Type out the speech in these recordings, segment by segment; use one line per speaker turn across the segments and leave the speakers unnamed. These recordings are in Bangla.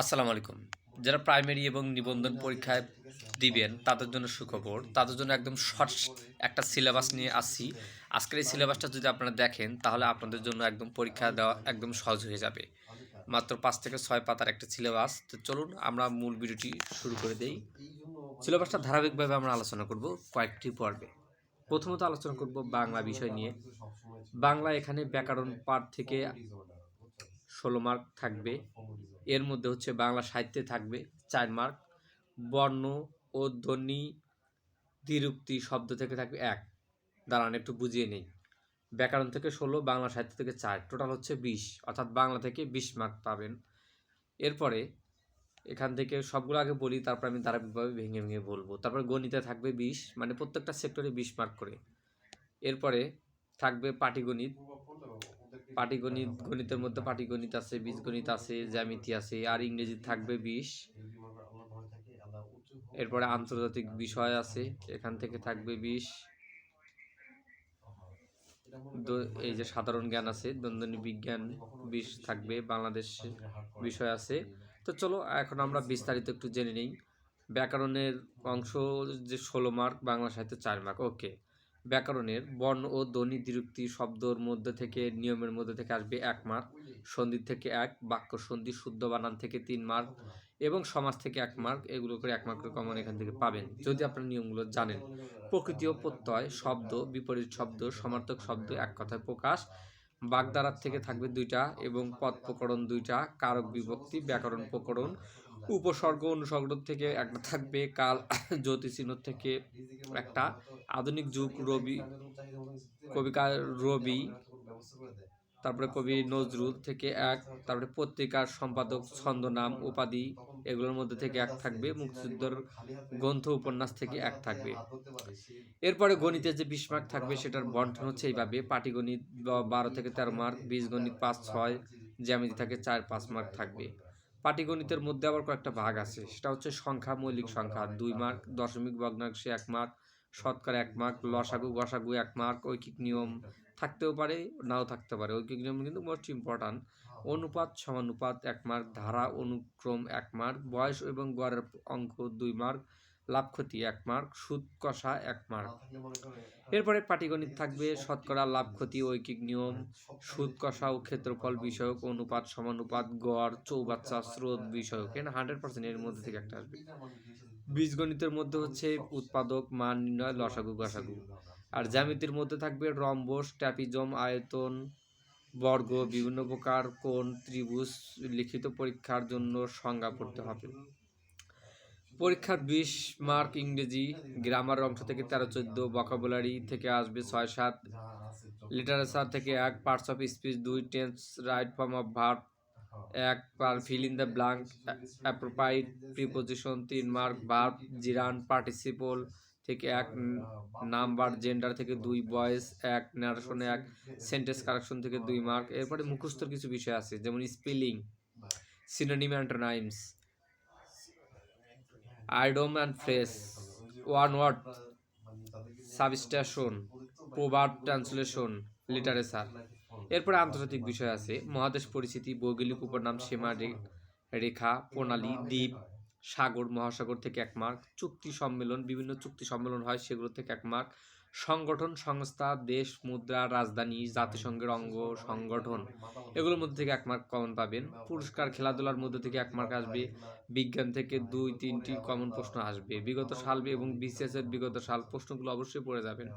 আসসালামু আলাইকুম। যারা প্রাইমারি এবং নিবন্ধন পরীক্ষায় দিবেন, তাদের জন্য সুখবর। তাদের জন্য একদম শর্ট একটা সিলেবাস নিয়ে আসছি আজকের এই সিলেবাসটা যদি আপনারা দেখেন, তাহলে আপনাদের জন্য একদম পরীক্ষা দেওয়া একদম সহজ হয়ে যাবে। মাত্র পাঁচ থেকে ছয় পাতার একটা সিলেবাস তো চলুন, আমরা মূল ভিডিওটি শুরু করে দেই। সিলেবাসটা ধারাবাহিকভাবে আমরা আলোচনা করব কয়েকটি পর্বে। প্রথমত আলোচনা করব বাংলা বিষয় নিয়ে। বাংলা এখানে ব্যাকরণ পাঠ থেকে ষোলো মার্ক থাকবে। এর মধ্যে হচ্ছে বাংলা সাহিত্যে থাকবে চার মার্ক বর্ণ ও ধ্বনি, দ্বিরুক্তি শব্দ থেকে থাকবে এক। দাঁড়ান, একটু বুঝিয়ে নেই। ব্যাকরণ থেকে ষোলো, বাংলা সাহিত্য থেকে চার টোটাল হচ্ছে বিশ, অর্থাৎ বাংলা থেকে বিশ মার্ক পাবেন। এরপরে এখান থেকে সবগুলো আগে বলি, তারপর আমি ধারাবাহিকভাবে ভেঙে ভেঙে বলব। তারপর গণিতে থাকবে বিশ মানে প্রত্যেকটা সেক্টরে বিশ মার্ক করে। এরপরে থাকবে পাটিগণিত পাটিগণিত গণিতের মধ্যে পাটিগণিত আছে বীজগণিত আছে জ্যামিতি আছে আর ইংরেজি থাকবে বিশ। এরপরে আন্তর্জাতিক বিষয় আছে এখান থেকে থাকবে বিশ। এই যে সাধারণ জ্ঞান আছে দৈনন্দিন বিজ্ঞান বিষ থাকবে বাংলাদেশ বিষয় আছে। তো চলো এখন আমরা বিস্তারিত একটু জেনে নিই। ব্যাকরণের অংশ যে ষোলো মার্ক বাংলা সাহিত্য চার মার্ক ওকে। ব্যাকরণের বর্ণ ও ধ্বনি দ্বিরুক্তি শব্দর মধ্যে থেকে নিয়মের মধ্যে থেকে আসবে এক মার্ক সন্ধি থেকে এক, বাক্য সন্ধি শুদ্ধ বানান থেকে তিন মার্ক এবং সমাজ থেকে এক মার্ক, এগুলো করে এক মার্ক কমন এখান থেকে পাবেন। যদি আপনার নিয়মগুলো জানেন। প্রকৃতি ও প্রত্যয়, শব্দ, বিপরীত শব্দ, সমার্থক শব্দ, এক কথায় প্রকাশ বাগধারার থেকে থাকবে দুইটা এবং পদ প্রকরণ দুইটা, কারক বিভক্তি, ব্যাকরণ প্রকরণ। উপসর্গ অনুসর্গ থেকে একটা থাকবে কাল জ্যোতিচিহ্ন থেকে একটা। আধুনিক যুগ রবি, কবিকার রবি তারপরে কবি নজরুল থেকে এক, তারপরে পত্রিকার সম্পাদক ছন্দনাম, উপাধি এগুলোর মধ্যে থেকে এক থাকবে, মুক্তিযুদ্ধের গ্রন্থ উপন্যাস থেকে এক থাকবে। এরপরে গণিতের যে বিশ মার্ক থাকবে, সেটার বন্টন হচ্ছে এইভাবে পাটিগণিত বারো থেকে তেরো মার্ক বীজগণিত পাঁচ, ছয়, জ্যামিতি থাকে চার, পাঁচ মার্ক থাকবে। পাটিগণিতের মধ্যে আবার কয়েকটা ভাগ আছে, সেটা হচ্ছে সংখ্যা, মৌলিক সংখ্যা, দুই মার্ক, দশমিক ভগ্নাংশে এক মার্ক, শতকরা এক মার্ক, লসাগু, গসাগু এক মার্ক, ঐকিক নিয়ম থাকতেও পারে নাও থাকতে পারে। ঐকিক নিয়ম কিন্তু মোস্ট ইম্পর্ট্যান্ট অনুপাত সমানুপাত এক মার্ক ধারা অনুক্রম এক মার্ক বয়স এবং গড়ের অঙ্ক দুই মার্ক লাভ ক্ষতি এক মার্ক সুদ কষা এক মার্ক এরপরে পাটিগণিত থাকবে শতকরা লাভ ক্ষতি ঐকিক নিয়ম সুদ কষা ও ক্ষেত্রফল বিষয়ক অনুপাত সমানুপাত গড় চৌবাচ্চা স্রোত বিষয়ক। এখানে হান্ড্রেড পার্সেন্ট এর মধ্যে থেকে একটা আসবে। বীজগণিতের মধ্যে হচ্ছে উৎপাদক মান নির্ণয় লসাগু গসাগু। আর জ্যামিতির মধ্যে থাকবে রম্বস ট্যাপিজম আয়তন, বর্গ, বিভিন্ন প্রকার কোণ, ত্রিভুজ, লিখিত পরীক্ষার জন্য সংজ্ঞা পড়তে হবে। পরীক্ষার বিশ মার্ক ইংরেজি, গ্রামার অংশ থেকে তেরো, চোদ্দ বকাবুলারি থেকে আসবে ছয়, সাত লিটারেচার থেকে এক পার্টস অফ স্পিচ দুই tense right form of verb এক পার fill in the blank appropriate preposition তিন মার্ক ভার্ব জিরান পার্টিসিপল থেকে এক নাম্বার জেন্ডার থেকে দুই বয়েস এক নারেশন এক সেন্টেন্স কারেকশন থেকে দুই মার্ক এরপরে মুখস্থর কিছু বিষয় আছে যেমন spelling synonym and antonyms idiom and phrase one word substitution প্রভাব ট্রান্সলেশন লিটারেচার এরপরে আন্তর্জাতিক বিষয় আছে মহাদেশ পরিস্থিতি ভৌগোলিক উপনাম সীমা রে- রেখা প্রণালী দ্বীপ সাগর, মহাসাগর থেকে এক মার্ক। চুক্তি সম্মেলন, বিভিন্ন চুক্তি সম্মেলন হয়, সেগুলো থেকে এক মার্ক। সংগঠন, সংস্থা, দেশ, মুদ্রা, রাজধানী, জাতিসংঘের অঙ্গ সংগঠন, এগুলোর মধ্যে থেকে এক মার্ক কমন পাবেন। পুরস্কার খেলাধুলার মধ্যে থেকে এক মার্ক আসবে। বিজ্ঞান থেকে দুই, তিনটি কমন প্রশ্ন আসবে। বিগত সাল এবং বিসিএস এর বিগত সাল প্রশ্নগুলো অবশ্যই পড়ে যাবেন।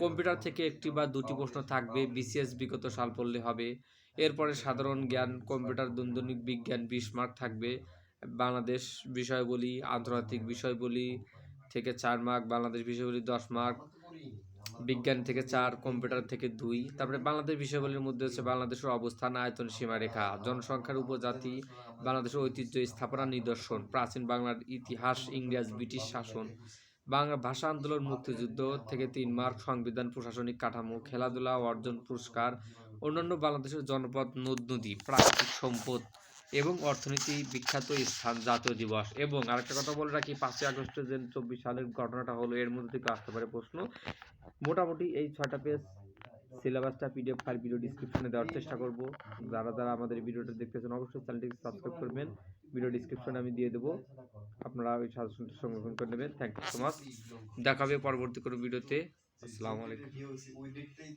কম্পিউটার থেকে একটি বা দুটি প্রশ্ন থাকবে। বিসিএস বিগত সাল পড়লে হবে। এরপরে সাধারণ জ্ঞান, কম্পিউটার দৈনিক বিজ্ঞান বিশ মার্ক থাকবে। বাংলাদেশ বিষয়বলি আন্তর্জাতিক বিষয়বলি থেকে চার মার্ক বাংলাদেশ বিষয়বলি দশ মার্ক বিজ্ঞান থেকে চার কম্পিউটার থেকে দুই। তারপরে বাংলাদেশ বিষয়বলির মধ্যে হচ্ছে বাংলাদেশের অবস্থান আয়তন সীমারেখা জনসংখ্যার উপজাতি বাংলাদেশের ঐতিহ্য স্থাপনা নিদর্শন প্রাচীন বাংলার ইতিহাস ইংরেজ ব্রিটিশ শাসন বাংলা ভাষা আন্দোলন মুক্তিযুদ্ধ থেকে তিন মার্ক সংবিধান প্রশাসনিক কাঠামো খেলাধুলা অর্জন পুরস্কার অন্যান্য বাংলাদেশের জনপদ নদ নদী প্রাকৃতিক সম্পদ এবং অর্থনীতি বিখ্যাত স্থান জাতীয় দিবস। এবং আরেকটা কথা বলে রাখি, পাঁচই আগস্ট যে চব্বিশ সালের ঘটনাটা হলো, এর মধ্যে থেকে আসতে পারে প্রশ্ন। মোটামুটি এই ছয়টা পেজ সিলেবাসটা পিডিএফ ফাইল ভিডিও ডিসক্রিপশনে দেওয়ার চেষ্টা করব। যারা যারা আমাদের ভিডিওটা দেখতেছেন, অবশ্যই চ্যানেলটিকে সাবস্ক্রাইব করবেন। ভিডিও ডিসক্রিপশনে আমি দিয়ে দেবো। আপনারা ওই সাজেশনটা সংরক্ষণ করে নেবেন। থ্যাংক ইউ সো মাচ দেখাবে পরবর্তী কোনো ভিডিওতে আসসালামু আলাইকুম।